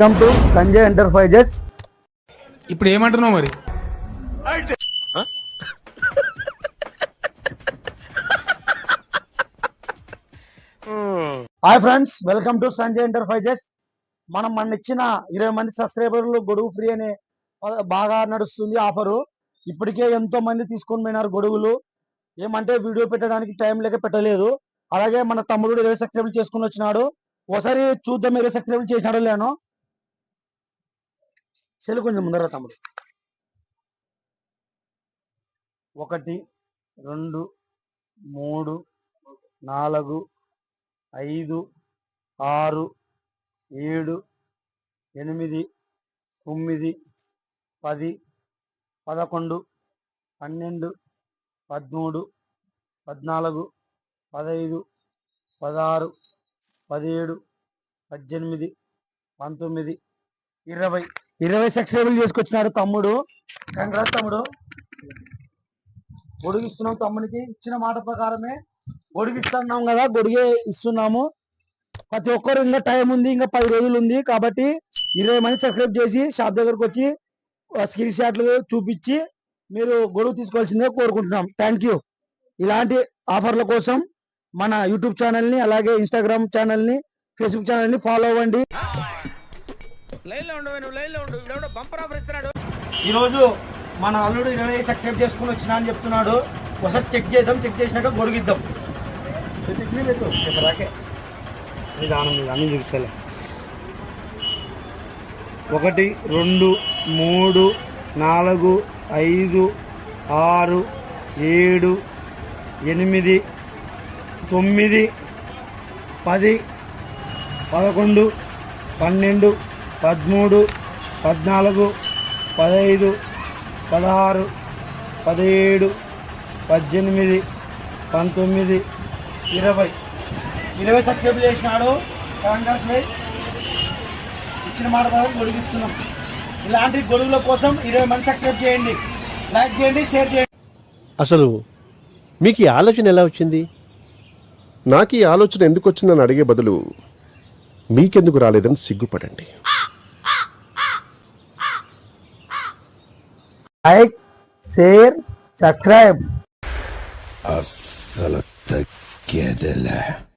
Welcome to Sanjay enterprises. ఇప్పుడు ఏమంటున్నావు మరి? Hi friends welcome to Sanjay enterprises. మనం మన ఇచ్చిన ఇరవై మంది సబ్స్క్రైబర్లు గొడుగు ఫ్రీ అనే బాగా నడుస్తుంది ఆఫరు. ఇప్పటికే ఎంతో మంది తీసుకొని పోయినారు గొడుగులు. ఏమంటే వీడియో పెట్టడానికి టైం లేక పెట్టలేదు. అలాగే మన తమ్ముడు ఇరవై సబ్స్క్రైబులు చేసుకుని వచ్చినాడు. ఒకసారి చూద్దాం ఇరవై సబ్స్క్రైబులు చేసినాడో లేనో చెల్లి కొంచెం ముందర తమ్ముడు. ఒకటి రెండు మూడు నాలుగు ఐదు ఆరు ఏడు ఎనిమిది తొమ్మిది పది పదకొండు పన్నెండు పదమూడు పద్నాలుగు పదహైదు పదహారు పదిహేడు పద్దెనిమిది పంతొమ్మిది ఇరవై. ఇరవై సబ్స్క్రైబులు చేసుకొచ్చినారు తమ్ముడు. కంగ్రాస్ తమ్ముడు. గొడుగు ఇస్తున్నాం తమ్మునికి. ఇచ్చిన మాట ప్రకారమే గొడుగు ఇస్తున్నాం కదా గొడుగే ఇస్తున్నాము. ప్రతి ఒక్కరు ఇంకా టైం ఉంది ఇంకా పది రోజులు ఉంది కాబట్టి ఇరవై మంది సబ్స్క్రైబ్ చేసి షాప్ దగ్గరకు వచ్చి స్క్రీన్ షాట్లు చూపించి మీరు గొడుగు తీసుకోవాల్సిందే కోరుకుంటున్నాం. థ్యాంక్ యూ ఇలాంటి ఆఫర్ల కోసం మన యూట్యూబ్ ఛానల్ని అలాగే ఇన్స్టాగ్రామ్ ఛానల్ని ఫేస్బుక్ ఛానల్ని ఫాలో అవ్వండి. లైన్లో ఉండు నువ్వు లైన్లో ఉండు ఇప్పుడు బంపర్ ఆఫర్ ఇస్తున్నాడు. ఈరోజు మన అల్లుడు ఇరవై సబ్స్క్రైబ్ చేసుకుని వచ్చినా అని చెప్తున్నాడు. ఒకసారి చెక్ చేద్దాం చెక్ చేసినాక గొడుగిద్దాం. రాకే నిదానం అన్ని చూపిస్తలే ఒకటి రెండు మూడు నాలుగు ఐదు ఆరు ఏడు ఎనిమిది తొమ్మిది పది పదకొండు పన్నెండు పదమూడు పద్నాలుగు పదహైదు పదహారు పదిహేడు పద్దెనిమిది పంతొమ్మిది ఇరవై. ఇరవై సబ్స్క్రైబ్ చేసినాడు కాంగ్రెస్ ఇచ్చిన మాట ప్రకారం ఇలాంటి గొడుగుల కోసం ఇరవై మంది సబ్స్క్రైబ్ చేయండి. లైక్ చేయండి షేర్ చేయండి. అసలు మీకు ఈ ఆలోచన ఎలా వచ్చింది? నాకు ఈ ఆలోచన ఎందుకు వచ్చిందని అడిగే బదులు మీకెందుకు రాలేదని సిగ్గుపడండి. లైక్ షేర్ సబ్స్క్రైబ్ అస్సలు తగ్గేదిలే